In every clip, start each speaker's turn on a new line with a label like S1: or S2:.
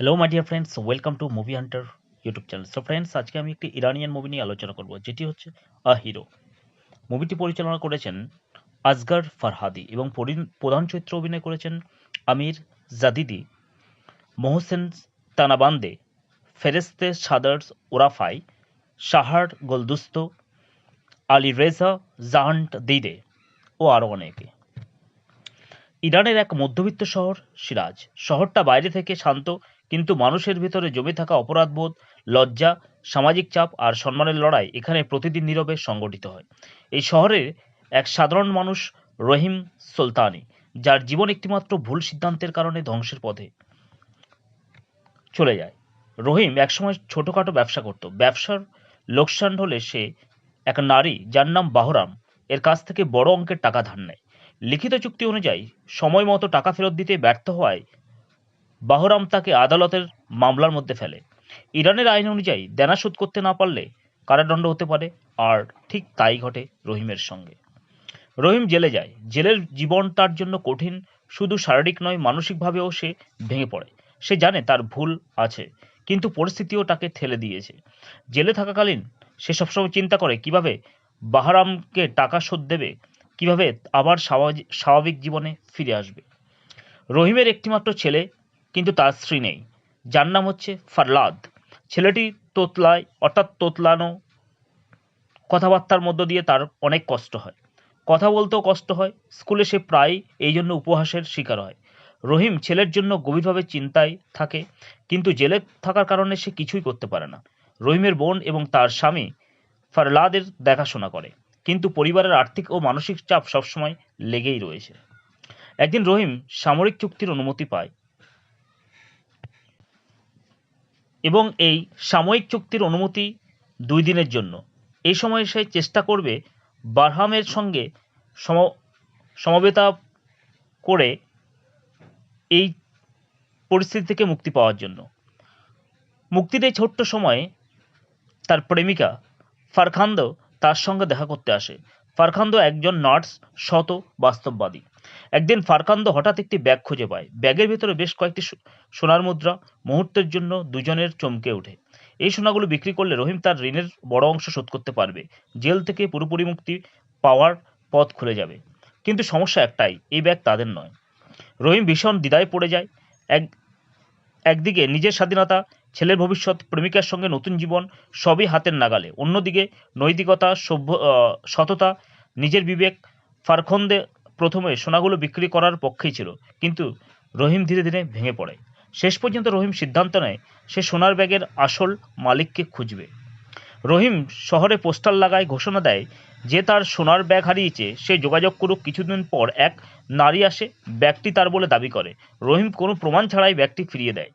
S1: Hello my dear friends welcome to movie hunter YouTube channel so friends আজকে আমি একটি Iranian movie নিয়ে আলোচনা করব, যেটি হচ্ছে আ হিরো মুভিটি পরিচালনা করেছেন আসগার ফারহাদি এবং পরি- প্রধান চরিত্রে অভিনয় করেছেন আমির জাদিদি মোহসেন তানাবান্দে ফেরেস্তে সাদার্স ওরাফাই শাহার গোলদুস্ত আলী রেজা জাহান্ট দিদে ও আরও অনেকে। ইরানের এক মধ্যবিত্ত শহর সিরাজ শহরটা বাইরে থেকে শান্ত কিন্তু মানুষের ভিতরে জমে থাকা অপরাধবোধ, লজ্জা, সামাজিক চাপ আর সম্মানের লড়াই এখানে প্রতিদিন নীরবে সংগঠিত হয়। এই শহরের এক সাধারণ মানুষ রহিম সুলতানি, যার জীবন একটিমাত্র ভুল সিদ্ধান্তের কারণে ধ্বংসের পথে চলে যায়। রহিম একসময় ছোটোখাটো ব্যবসা করত। ব্যবসার লোকসান হলে সে এক নারী যার নাম বাহরাম, এর কাছ থেকে বড় অঙ্কের টাকা ধার নেয়। লিখিত চুক্তি অনুযায়ী সময় মতো টাকা ফেরত দিতে ব্যর্থ হওয়ায় বাহরাম তাকে আদালতের মামলার মধ্যে ফেলে। ইরানের আইন অনুযায়ী দেনা শোধ করতে না পারলে কারাদণ্ড হতে পারে, আর ঠিক তাই ঘটে রহিমের সঙ্গে। রহিম জেলে যায়। জেলের জীবন তার জন্য কঠিন, শুধু শারীরিক নয়, মানসিকভাবেও সে ভেঙে পড়ে। সে জানে তার ভুল আছে, কিন্তু পরিস্থিতিও তাকে ঠেলে দিয়েছে। জেলে থাকাকালীন সে সবসময় চিন্তা করে, কীভাবে বাহারামকে টাকা শোধ দেবে, কীভাবে আবার স্বাভাবিক জীবনে ফিরে আসবে। রহিমের একটিমাত্র ছেলে কিন্তু তার স্ত্রী নেই। যার নাম হচ্ছে ফারলাদ। ছেলেটি তোতলায়, অর্থাৎ তোতলানো কথাবার্তার মধ্য দিয়ে তার অনেক কষ্ট হয়। কথা বলতেও কষ্ট হয়, স্কুলে সে প্রায় এই জন্য উপহাসের শিকার হয়। রহিম ছেলের জন্য গভীরভাবে চিন্তায় থাকে, কিন্তু জেলে থাকার কারণে সে কিছুই করতে পারে না। রহিমের বোন এবং তার স্বামী ফারলাদের দেখাশোনা করে, কিন্তু পরিবারের আর্থিক ও মানসিক চাপ সবসময় লেগেই রয়েছে। একদিন রহিম সামরিক চুক্তির অনুমতি পায় এবং এই সাময়িক চুক্তির অনুমতি দুই দিনের জন্য। এই সময় সে চেষ্টা করবে বারহামের সঙ্গে সম সমবেতা করে এই পরিস্থিতি থেকে মুক্তি পাওয়ার জন্য। মুক্তির এই ছোট্ট সময়ে তার প্রেমিকা ফারখান্দ তার সঙ্গে দেখা করতে আসে। ফারখান্দ একজন নার্স শত বাস্তববাদী। একদিন ফারকান্দ হঠাৎ একটি ব্যাগ খুঁজে পায়। ব্যাগের ভিতরে বেশ কয়েকটি সোনার মুদ্রা, মুহূর্তের জন্য দুজনের চমকে ওঠে। এই সোনাগুলো বিক্রি করলে রহিম তার ঋণের বড় অংশ শোধ করতে পারবে। জেল থেকে পুরোপুরি মুক্তি পাওয়ার পথ খুলে যাবে। কিন্তু সমস্যা একটাই, এই ব্যাগ তাদের নয়। রহিম ভীষণ দ্বিধায় পড়ে যায়। এক একদিকে নিজের স্বাধীনতা, ছেলের ভবিষ্যৎ, প্রেমিকার সঙ্গে নতুন জীবন, সবই হাতের নাগালে। অন্যদিকে নৈতিকতা, সভ্য সততা, নিজের বিবেক, ফারখন্দে প্রথমে সোনাগুলো বিক্রি করার পক্ষেই ছিল, কিন্তু রহিম ধীরে ধীরে ভেঙে পড়ে। শেষ পর্যন্ত রহিম সিদ্ধান্ত নেয়, সে সোনার ব্যাগের আসল মালিককে খুঁজবে। রহিম শহরে পোস্টার লাগায় ঘোষণা দেয় যে তার সোনার ব্যাগ হারিয়েছে, সে যোগাযোগ করুক কিছুদিন পর এক নারী আসে, ব্যাগটি তার বলে দাবি করে। রহিম কোনো প্রমাণ ছাড়াই ব্যাগটি ফিরিয়ে দেয়।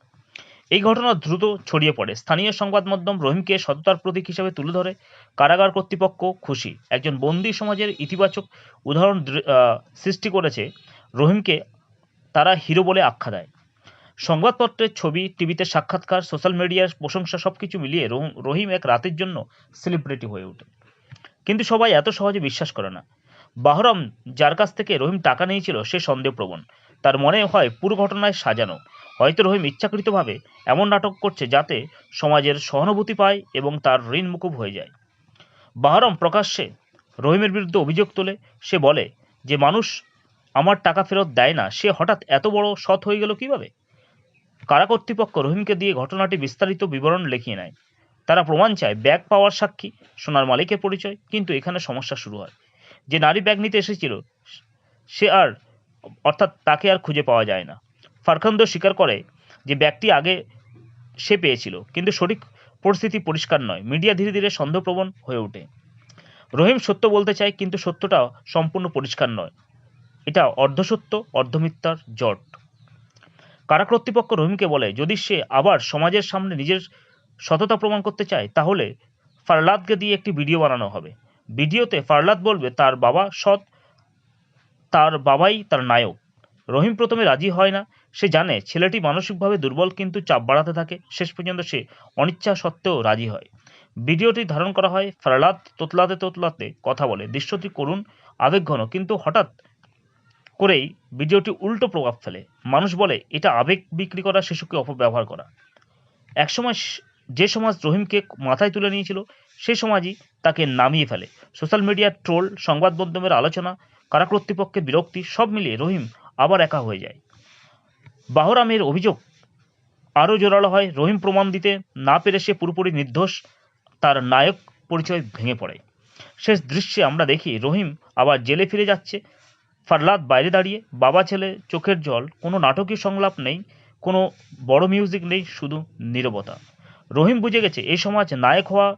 S1: এই ঘটনা দ্রুত ছড়িয়ে পড়ে। স্থানীয় সংবাদ মাধ্যম রহিমকে সততার প্রতীক হিসেবে তুলে ধরে। কারাগার কর্তৃপক্ষ খুশি। একজন বন্দি সমাজের ইতিবাচক উদাহরণ সৃষ্টি করেছে। রহিমকে তারা হিরো বলে আখ্যা দেয়। সংবাদপত্রের ছবি, টিভিতে সাক্ষাৎকার, সোশ্যাল মিডিয়ার প্রশংসা সব কিছু মিলিয়ে রহিম এক রাতের জন্য সেলিব্রিটি হয়ে ওঠে। কিন্তু সবাই এত সহজে বিশ্বাস করে না। বাহরম, যার কাছ থেকে রহিম টাকা নিয়েছিল, সে সন্দেহপ্রবণ। তার মনে হয় পুরো ঘটনায় সাজানো। হয়তো রহিম ইচ্ছাকৃতভাবে এমন নাটক করছে যাতে সমাজের সহানুভূতি পায় এবং তার ঋণ মুকুব হয়ে যায়। বাহরাম প্রকাশ্যে রহিমের বিরুদ্ধে অভিযোগ তোলে। সে বলে যে, মানুষ আমার টাকা ফেরত দেয় না। সে হঠাৎ এত বড় সৎ হয়ে গেল কীভাবে? কারা কর্তৃপক্ষ রহিমকে দিয়ে ঘটনাটি বিস্তারিত বিবরণ লিখিয়ে নেয়? তারা প্রমাণ চায়, ব্যাগ পাওয়ার সাক্ষী, সোনার মালিকের পরিচয়। কিন্তু এখানে সমস্যা শুরু হয়। যে নারী ব্যাগ নিতে এসেছিল, সে আর, অর্থাৎ তাকে আর খুঁজে পাওয়া যায় না। ফারখান্দ স্বীকার করে যে ব্যাগটি আগে সে পেয়েছিল। কিন্তু সঠিক পরিস্থিতি পরিষ্কার নয়। মিডিয়া ধীরে ধীরে সন্দেহপ্রবণ হয়ে ওঠে। রহিম সত্য বলতে চায়, কিন্তু সত্যটা সম্পূর্ণ পরিষ্কার নয়। এটা অর্ধসত্য, অর্ধমিথ্যার জট। কারা কর্তৃপক্ষ রহিমকে বলে, যদি সে আবার সমাজের সামনে নিজের সততা প্রমাণ করতে চায়, তাহলে ফারলাদকে দিয়ে একটি ভিডিও বানানো হবে। ভিডিওতে ফারলাদ বলবে, তার বাবা সৎ, তার বাবাই তার নায়ক। রহিম প্রথমে রাজি হয় না। সে জানে ছেলেটি মানসিকভাবে দুর্বল কিন্তু চাপ বাড়াতে থাকে। শেষ পর্যন্ত সে অনিচ্ছা সত্ত্বেও রাজি হয়। ভিডিওটি ধারণ করা হয়, ফারলাদ তোতলাতে তোতলাতে কথা বলে। দৃশ্যটি করুণ আবেগঘন, কিন্তু হঠাৎ করেই ভিডিওটি উল্টো প্রভাব ফেলে। মানুষ বলে, এটা আবেগ বিক্রি করা শিশুকে অপব্যবহার করা। একসময় যে সমাজ রহিমকে মাথায় তুলে নিয়েছিল, সে সমাজই তাকে নামিয়ে ফেলে। সোশ্যাল মিডিয়ার ট্রোল, সংবাদ মাধ্যমের আলোচনা, কারা কর্তৃপক্ষের বিরক্তি, সব মিলিয়ে রহিম আবার একা হয়ে যায়। বাহরামের অভিযোগ, আরও জোরালো হয়, রহিম প্রমাণ দিতে না পেরে সে পুরোপুরি নির্দোষ, তার নায়ক পরিচয় ভেঙে পড়ে। শেষ দৃশ্যে আমরা দেখি, রহিম আবার জেলে ফিরে যাচ্ছে। ফারলাদ বাইরে দাঁড়িয়ে, বাবা ছেলে, চোখের জল, কোনো নাটকীয় সংলাপ নেই, কোনো বড় মিউজিক নেই, শুধু নীরবতা। রহিম বুঝে গেছে এই সমাজ নায়ক হওয়া,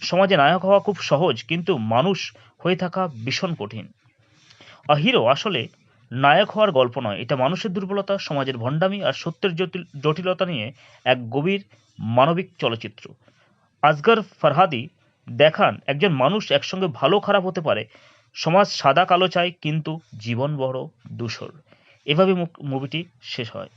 S1: সমাজে নায়ক হওয়া খুব সহজ, কিন্তু মানুষ হয়ে থাকা ভীষণ কঠিন। আ হিরো আসলে নায়ক হওয়ার গল্প নয়। এটা মানুষের দুর্বলতা, সমাজের ভণ্ডামি আর সত্যের জটিল, জটিলতা নিয়ে এক গভীর মানবিক চলচ্চিত্র। আজগর ফরহাদি দেখান, একজন মানুষ একসঙ্গে ভালো খারাপ হতে পারে, সমাজ সাদা কালো চায়, কিন্তু জীবন বড় ধূসর এভাবে মুভিটি শেষ হয়।